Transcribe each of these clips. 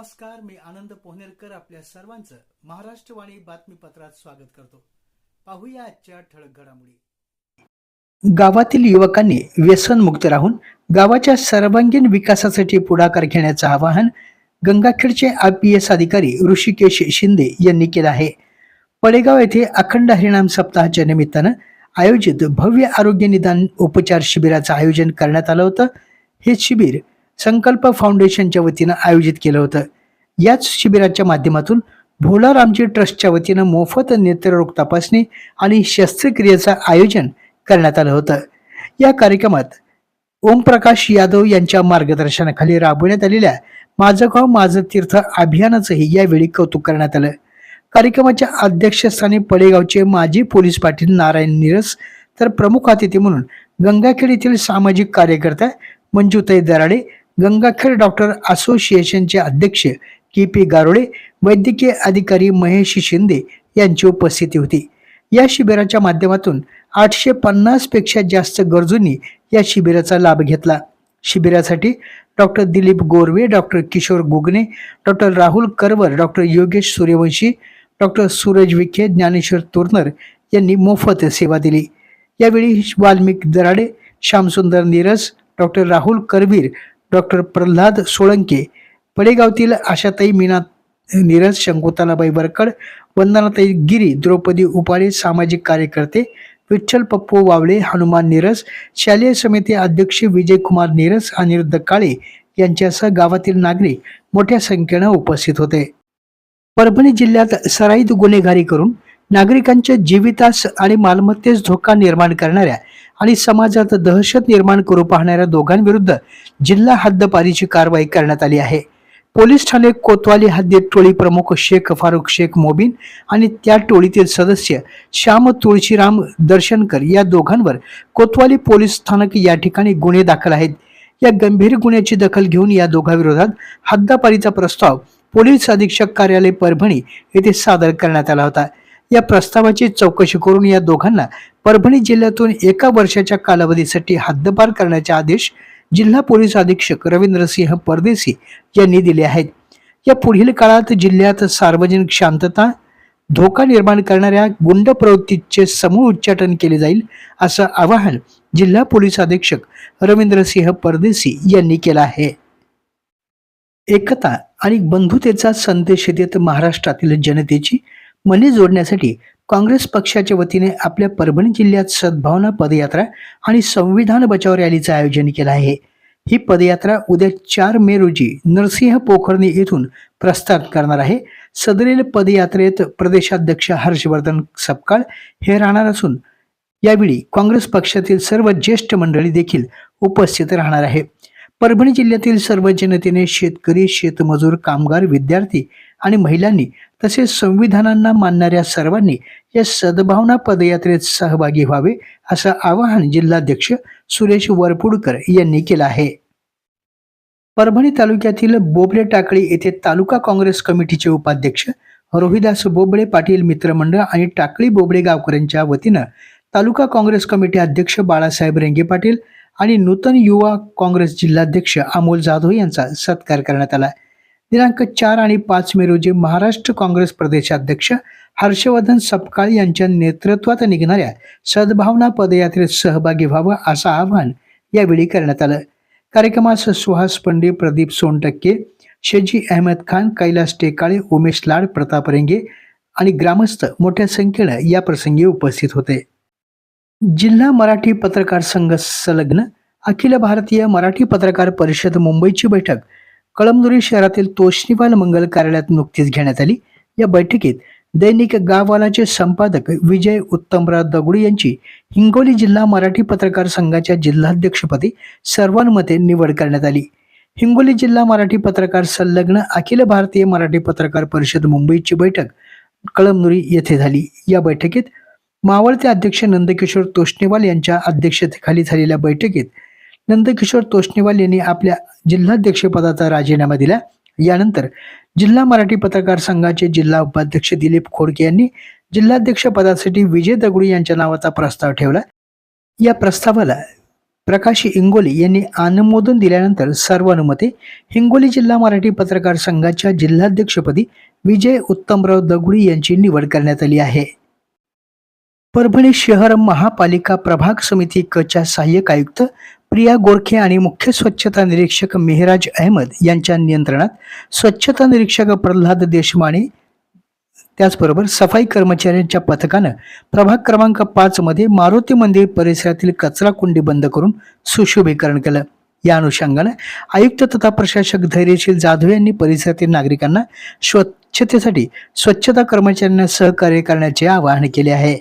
नमस्कार मी आनंद पोहनेरकर आपल्या सर्वांचं महाराष्ट्रवाणी बातमीपत्रात स्वागत करतो. पाहूया आजच्या ठळक घडामोडी. गावातील युवकांनी व्यसनमुक्त राहून गावाच्या सर्वांगीण विकासासाठी पुढाकार घेण्याचं आवाहन गंगाखेडचे आय पी एस अधिकारी ऋषिकेश शिंदे यांनी केलं आहे. पडेगाव येथे अखंड हरिणाम सप्ताहाच्या निमित्तानं आयोजित भव्य आरोग्य निदान उपचार शिबिराचं आयोजन करण्यात आलं होतं. हे शिबिर संकल्प फाउंडेशनच्या वतीनं आयोजित केलं होतं. याच शिबिराच्या माध्यमातून भोला रामजी ट्रस्टच्या वतीनं मोफत नेत्ररोग तपासणी आणि शस्त्रक्रियेचं आयोजन करण्यात आलं होतं. या कार्यक्रमात ओमप्रकाश यादव यांच्या मार्गदर्शनाखाली राबवण्यात आलेल्या माझं गाव माझं तीर्थ अभियानाचंही यावेळी कौतुक करण्यात आलं. कार्यक्रमाच्या अध्यक्षस्थानी पडेगावचे माजी पोलीस पाटील नारायण निरस तर प्रमुख अतिथी म्हणून गंगाखेड येथील सामाजिक कार्यकर्त्या मंजुताई दराडे गंगाखेड डॉक्टर असोसिएशनचे अध्यक्ष के पी गारोळे वैद्यकीय अधिकारी महेश शिंदे यांची उपस्थिती होती. या शिबिराच्या माध्यमातून आठशे पन्नासपेक्षा जास्त गरजूंनी या शिबिराचा लाभ घेतला. शिबिरासाठी doctor Dilip Gorve doctor Kishor Gugne doctor Rahul Karvar doctor Yogesh Suryavanshi doctor Suraj Vikhe Dnyaneshwar Tornar यांनी मोफत सेवा दिली. यावेळी वाल्मिक दराडे श्यामसुंदर नीरज डॉक्टर राहुल करवीर डॉक्टर प्रल्हाद सोळंके पडेगावतील आशाताई मीना नीरज शंकुतालाबाई वरकड वंदनाताई गिरी द्रौपदी उपाळे सामाजिक कार्यकर्ते विठ्ठल पप्पू वावळे हनुमान नीरज शालेय समिती अध्यक्ष विजयकुमार नीरस अनिरुद्ध काळे यांच्यासह गावातील नागरिक मोठ्या संख्येनं उपस्थित होते. परभणी जिल्ह्यात सराईत गुन्हेगारी करून नागरिकांच्या जीवितास आणि मालमत्तेस धोका निर्माण करणाऱ्या आणि समाजात दहशत निर्माण करू पाहणाऱ्या दोघांविरुद्ध जिल्हा हद्दपारीची कारवाई करण्यात आली आहे. पोलीस ठाणे कोतवाली हद्दीत टोळी प्रमुख शेख फारुख शेख मोबीन आणि त्या टोळीतील सदस्य श्याम तुळशीराम दर्शनकर या दोघांवर कोतवाली पोलीस स्थानक या ठिकाणी गुन्हे दाखल आहेत. या गंभीर गुन्ह्याची दखल घेऊन या दोघांविरोधात हद्दपारीचा प्रस्ताव पोलीस अधीक्षक कार्यालय परभणी येथे सादर करण्यात आला होता. या प्रस्तावाची चौकशी करून या दोघांना परभणी जिल्ह्यातून एका वर्षाच्या कालावधीसाठी हद्दपार करण्याचे आदेश जिल्हा पोलीस अधीक्षक रवींद्रसिंह परदेशी यांनी दिले आहेत. या पुढील काळात जिल्ह्यात सार्वजनिक शांतता धोका निर्माण करणाऱ्या गुंड प्रवृत्तीचे समूळ उच्चाटन केले जाईल असं आवाहन जिल्हा पोलीस अधीक्षक रवींद्रसिंह परदेशी यांनी केलं आहे. एकता आणि बंधुतेचा संदेश देत महाराष्ट्रातील जनतेची मने जोडण्यासाठी काँग्रेस पक्षाच्या वतीने आपल्या परभणी जिल्ह्यात सद्भावना पदयात्रा आणि संविधान बचाव रॅलीचं आयोजन केलं आहे. ही पदयात्रा उद्या चार मे रोजी नरसिंह पोखर्णी येथून प्रस्थान करणार आहे. सदरील पदयात्रेत प्रदेशाध्यक्ष हर्षवर्धन सपकाळ हे राहणार असून यावेळी काँग्रेस पक्षातील सर्व ज्येष्ठ मंडळी देखील उपस्थित राहणार आहे परभणी जिल्ह्यातील सर्व जनतेने शेतकरी शेतमजूर कामगार विद्यार्थी आणि महिलांनी तसेच संविधानांना मानणाऱ्या सर्वांनी या सद्भावना पदयात्रेत सहभागी व्हावे असं आवाहन जिल्हाध्यक्ष सुरेश वरपुडकर यांनी केलं आहे. परभणी तालुक्यातील बोबडे टाकळी येथे तालुका काँग्रेस कमिटीचे उपाध्यक्ष रोहिदास बोबडे पाटील मित्रमंडळ आणि टाकळी बोबडे गावकऱ्यांच्या वतीनं तालुका काँग्रेस कमिटी अध्यक्ष बाळासाहेब रेंगे पाटील आणि नूतन युवा काँग्रेस जिल्हाध्यक्ष अमोल जाधव यांचा सत्कार करण्यात आला. दिनांक चार आणि पाच मे रोजी महाराष्ट्र काँग्रेस प्रदेशाध्यक्ष हर्षवर्धन सपकाळ यांच्या नेतृत्वात निघणाऱ्या सद्भावना पदयात्रेत सहभागी व्हावं असं आवाहन यावेळी करण्यात आलं. कार्यक्रमास सुहास पंडे प्रदीप सोनटक्के शेजी अहमद खान कैलास टेकाळे उमेश लाड प्रताप रेंगे आणि ग्रामस्थ मोठ्या संख्येनं या प्रसंगी उपस्थित होते. जिल्हा मराठी पत्रकार संघ संलग्न अखिल भारतीय मराठी पत्रकार परिषद मुंबईची बैठक. कळमनुरी शहरातील तोष्णीवाल मंगल कार्यालयात नुकतीच घेण्यात आली. या बैठकीत दैनिक गाववालाचे संपादक विजय उत्तमराव दगडू यांची हिंगोली जिल्हा मराठी पत्रकार संघाच्या जिल्हाध्यक्षपदी सर्वांमध्ये निवड करण्यात आली. हिंगोली जिल्हा मराठी पत्रकार संलग्न अखिल भारतीय मराठी पत्रकार परिषद मुंबईची बैठक कळमनुरी येथे झाली. या बैठकीत मावळते अध्यक्ष नंदकिशोर तोष्णेवाल यांच्या अध्यक्षतेखाली झालेल्या बैठकीत नंदकिशोर तोष्णेवाल यांनी आपल्या जिल्हाध्यक्षपदाचा राजीनामा दिला. यानंतर जिल्हा मराठी पत्रकार संघाचे जिल्हा उपाध्यक्ष दिलीप खोडके यांनी जिल्हाध्यक्ष पदासाठी विजय दगडू यांच्या नावाचा प्रस्ताव ठेवला. या प्रस्तावाला प्रकाश इंगोली यांनी अनुमोदन दिल्यानंतर सर्वानुमते हिंगोली जिल्हा मराठी पत्रकार संघाच्या जिल्हाध्यक्षपदी विजय उत्तमराव दगुडी यांची निवड करण्यात आली आहे. परभणी शहर महापालिका प्रभाग समिती कच्या सहाय्यक आयुक्त प्रिया गोरखे आणि मुख्य स्वच्छता निरीक्षक मेहराज अहमद यांच्या नियंत्रणात स्वच्छता निरीक्षक प्रल्हाद देशमाने त्याचबरोबर सफाई कर्मचाऱ्यांच्या पथकानं प्रभाग क्रमांक पाच मध्ये मारुती मंदिर परिसरातील कचरा कुंडी बंद करून सुशोभीकरण केलं. या अनुषंगानं आयुक्त तथा प्रशासक धैर्यशील जाधव यांनी परिसरातील नागरिकांना स्वच्छतेसाठी स्वच्छता कर्मचाऱ्यांना सहकार्य करण्याचे आवाहन केले आहे.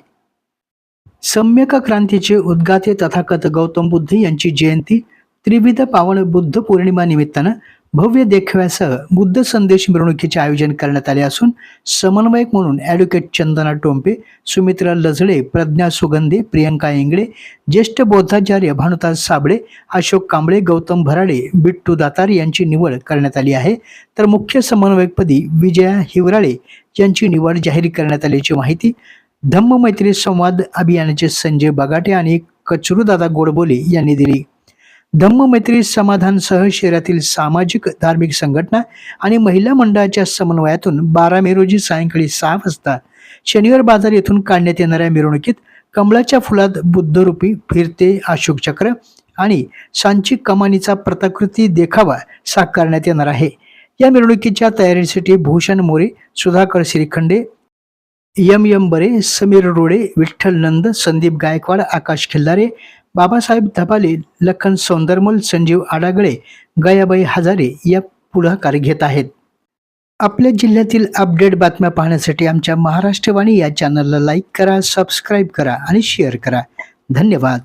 सम्यक क्रांतीचे उद्गाते तथागत गौतम बुद्ध यांची जयंती त्रिविध पावन बुद्ध पौर्णिमा निमित्तानं भव्य देखाव्यासह बुद्ध संदेश मिरवणुकीचे आयोजन करण्यात आले असून समन्वयक म्हणून ॲडव्होकेट चंदना टोंपे सुमित्रा लजळे प्रज्ञा सुगंधे प्रियंका इंगळे ज्येष्ठ बौद्धाचार्य भानुदास साबळे अशोक कांबळे गौतम भराडे बिट्टू दातार यांची निवड करण्यात आली आहे. तर मुख्य समन्वयकपदी विजया हिवराळे यांची निवड जाहीर करण्यात आल्याची माहिती धम्म मैत्री संवाद अभियानाचे संजय बगाटे आणि कचरूदादा गोडबोले यांनी दिली. धम्म मैत्री समाधानसह शहरातील सामाजिक धार्मिक संघटना आणि महिला मंडळाच्या समन्वयातून बारा मे रोजी सायंकाळी सहा वाजता शनिवार बाजार येथून काढण्यात येणाऱ्या मिरवणुकीत कमळाच्या फुलात बुद्धरूपी फिरते अशोक चक्र आणि सांची कमानीचा प्रताकृती देखावा साकारण्यात येणार आहे. या मिरवणुकीच्या तयारीसाठी भूषण मोरे सुधाकर श्रीखंडे यम यम बरे समीर रोडे विठ्ठल नंद संदीप गायकवाड आकाश खिल्लारे बाबासाहेब धपाले लखन सौंदरमल संजीव आडागळे गयाबाई हजारे या पुढाकार घेत आहेत. आपल्या जिल्ह्यातील अपडेट बातम्या पाहण्यासाठी आमच्या महाराष्ट्रवाणी या चॅनलला लाईक करा सबस्क्राईब करा आणि शेअर करा. धन्यवाद.